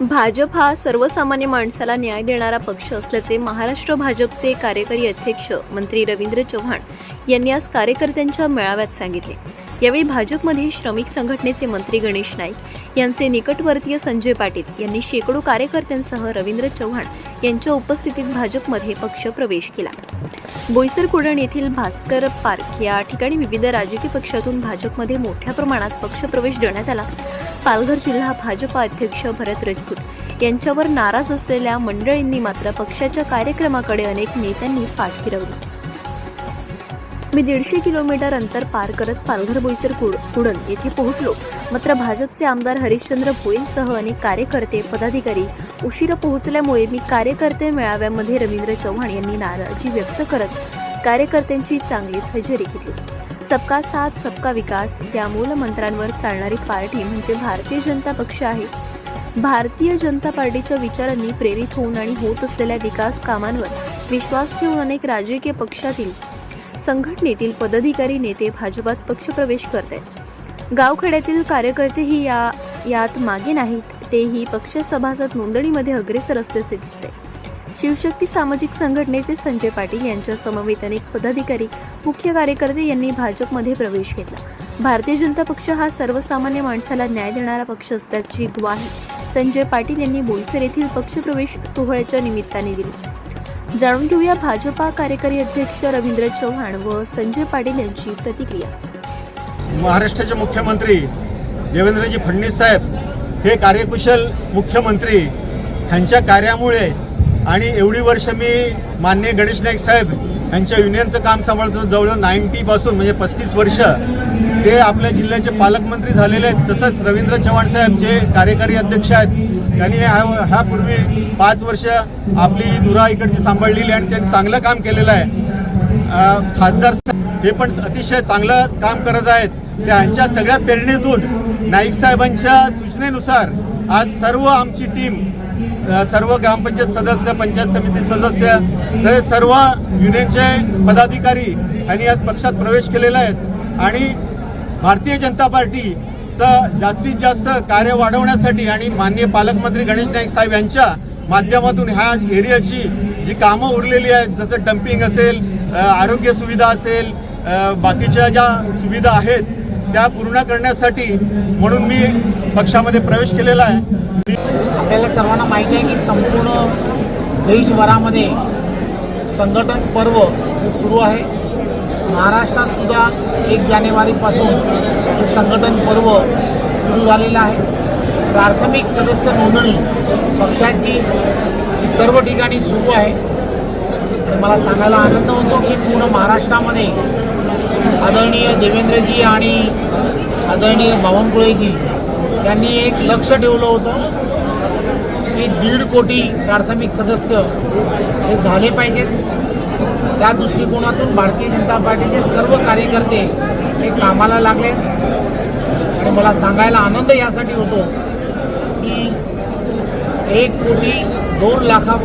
भाजप हा सर्वसामान्य माणसाला न्याय देणारा पक्ष असल्याचे महाराष्ट्र भाजपचे कार्यकारी अध्यक्ष मंत्री रवींद्र चव्हाण यांनी आज कार्यकर्त्यांच्या मेळाव्यात सांगितले. यावेळी भाजपमध्ये श्रमिक संघटनेचे मंत्री गणेश नाईक यांचे निकटवर्तीय संजय पाटील यांनी शेकडो कार्यकर्त्यांसह रवींद्र चव्हाण यांच्या उपस्थितीत भाजपमध्ये पक्ष प्रवेश केला. बोईसर कुडण येथील भास्कर पार्क या ठिकाणी विविध राजकीय पक्षातून भाजपमध्ये मोठ्या प्रमाणात पक्षप्रवेश देण्यात आला. पालघर जिल्हा भाजपा अध्यक्ष भरत राजपूत यांच्यावर नाराज असलेल्या मंडळींनी मात्र पक्षाच्या कार्यक्रमाकडे अनेक नेत्यांनी पाठ फिरवली. मी दीडशे किलोमीटर अंतर पार करत पालघर बोईसर कुड कुडण येथे पोहोचलो. मात्र भाजपचे आमदार हरिश्चंद्र भोईंसह अनेक कार्यकर्ते पदाधिकारी उशिरा पोहोचल्यामुळे मी कार्यकर्ते मेळाव्यामध्ये रवींद्र चव्हाण यांनी नाराजी व्यक्त करत कार्यकर्त्यांची चांगलीच हजेरी घेतली. सबका साथ सबका विकास या मूलमंत्रांवर चालणारी पार्टी म्हणजे भारतीय जनता पक्ष आहे. भारतीय जनता पार्टीच्या विचारांनी प्रेरित होऊन आणि होत असलेल्या विकास कामांवर विश्वास ठेवून अनेक राजकीय पक्षातील संघटनेतील पदाधिकारी नेते भाजपात पक्षप्रवेश करत आहेत गावखेड्यातील कार्यकर्तेही या यात मागे नाहीत. तेही पक्ष सभासद नोंदणीमध्ये अग्रेसर असल्याचे दिसते शिवशक्ती सामाजिक संघटनेचे संजय पाटील यांच्या समवेत अनेक पदाधिकारी मुख्य कार्यकर्ते यांनी भाजपमध्ये प्रवेश घेतला. भारतीय जनता पक्ष हा सर्वसामान्य माणसाला न्याय देणारा पक्ष असल्याची ग्वाही संजय पाटील यांनी बोईसर येथील पक्षप्रवेश सोहळ्याच्या निमित्ताने दिली. जाणून घेऊया भाजपा कार्यकारी अध्यक्ष रवींद्र चव्हाण व संजय पाटील यांची प्रतिक्रिया. महाराष्ट्राचे मुख्यमंत्री देवेंद्रजी फडणवीस साहेब हे कार्यकुशल मुख्यमंत्री. ह्यांच्या कार्यामुळे आणि एवढी वर्ष मी मान्य गणेश नाईक साहेब यांच्या युनियनचं काम सांभाळतो. जवळ नाईन्टी पासून म्हणजे पस्तीस वर्ष ते आपल्या जिल्ह्याचे पालकमंत्री झालेले आहेत. तसंच रवींद्र चव्हाण साहेब जे कार्यकारी अध्यक्ष आहेत त्यांनी ह्या- ह्यापूर्वी पाच वर्ष आपली दुरा इकडची सांभाळलेली आणि त्यांनी चांगलं काम केलेलं आहे. खासदार साहेब हे पण अतिशय चांगलं काम करत आहेत. त्यांच्या सगळ्या प्रेरणेतून नाईक साहेबांच्या सूचनेनुसार आज सर्व आमची टीम सर्व ग्रामपंचायत सदस्य पंचायत समिती सदस्य ते सर्व युनियनचे पदाधिकारी यांनी आज पक्षात प्रवेश केलेला आहेत आणि भारतीय जनता पार्टीचं जास्तीत जास्त कार्य वाढवण्यासाठी आणि माननीय पालकमंत्री गणेश नाईक साहेब यांच्या माध्यमातून ह्या एरियाची जी कामं उरलेली आहेत जसं डम्पिंग असेल आरोग्य सुविधा असेल बाकीच्या ज्या सुविधा आहेत त्या पूर्ण करण्यासाठी म्हणून मी पक्षामध्ये प्रवेश केलेला आहे. आपल्याला सर्वांना माहिती आहे की संपूर्ण देशभरामध्ये संघटन पर्व हे सुरू आहे. महाराष्ट्रात सुद्धा एक जानेवारीपासून हे संघटन पर्व सुरू झालेलं आहे. प्राथमिक सदस्य नोंदणी पक्षाची सर्व ठिकाणी सुरू आहे. मला सांगायला आनंद होतो की पूर्ण महाराष्ट्रामध्ये आदरणीय देवेंद्रजी आणि आदरणीय बावनकुळेजी यांनी एक लक्ष ठेवलं होतं की दीड कोटी प्राथमिक सदस्य हे झाले पाहिजेत. त्या दृष्टिकोनातून भारतीय जनता पार्टीचे सर्व कार्यकर्ते हे कामाला लागले आणि मला सांगायला आनंद यासाठी होतो की एक कोटी दोन लाखा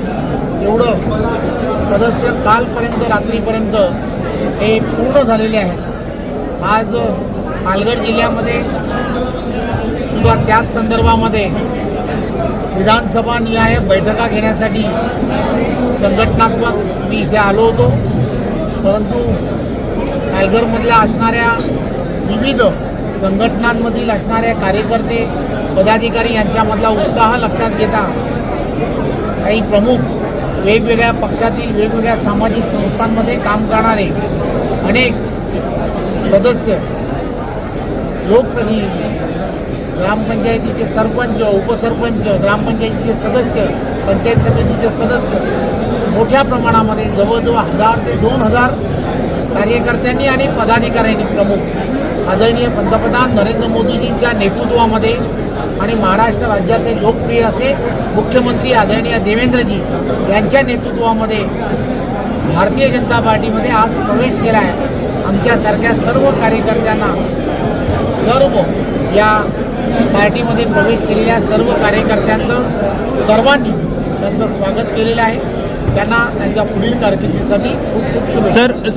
एवढं सदस्य कालपर्यंत रात्रीपर्यंत हे पूर्ण झालेले आहेत आज पालघर जिल्ह्यामध्ये किंवा त्याच संदर्भामध्ये विधानसभा निहाय बैठका घेण्यासाठी संघटनात्मक मी इथे आलो होतो. परंतु पालघरमधल्या असणाऱ्या विविध संघटनांमधील असणाऱ्या कार्यकर्ते पदाधिकारी यांच्यामधला उत्साह लक्षात घेता काही प्रमुख वेगवेगळ्या पक्षातील वेगवेगळ्या सामाजिक संस्थांमध्ये काम करणारे अनेक सदस्य लोकप्रतिनिधी ग्रामपंचायतीचे सरपंच उपसरपंच ग्रामपंचायतीचे सदस्य पंचायत समितीचे सदस्य मोठ्या प्रमाणामध्ये जवळजवळ हजार ते दोन हजार कार्यकर्त्यांनी आणि पदाधिकाऱ्यांनी प्रमुख आदरणीय पंतप्रधान नरेंद्र मोदीजींच्या नेतृत्वामध्ये आणि महाराष्ट्र राज्याचे लोकप्रिय असे मुख्यमंत्री आदरणीय देवेंद्रजी यांच्या नेतृत्वामध्ये भारतीय जनता पार्टीमध्ये आज प्रवेश केला आहे आमच्यासारख्या सर्व कार्यकर्त्यांना सर्व या पार्टीमध्ये प्रवेश केलेल्या सर्व कार्यकर्त्यांचं सर्वांनी त्यांचं स्वागत केलेलं आहे. त्यांना त्यांच्या पुढील कारकिर्दीसाठी खूप खूप शुभेच्छा. सर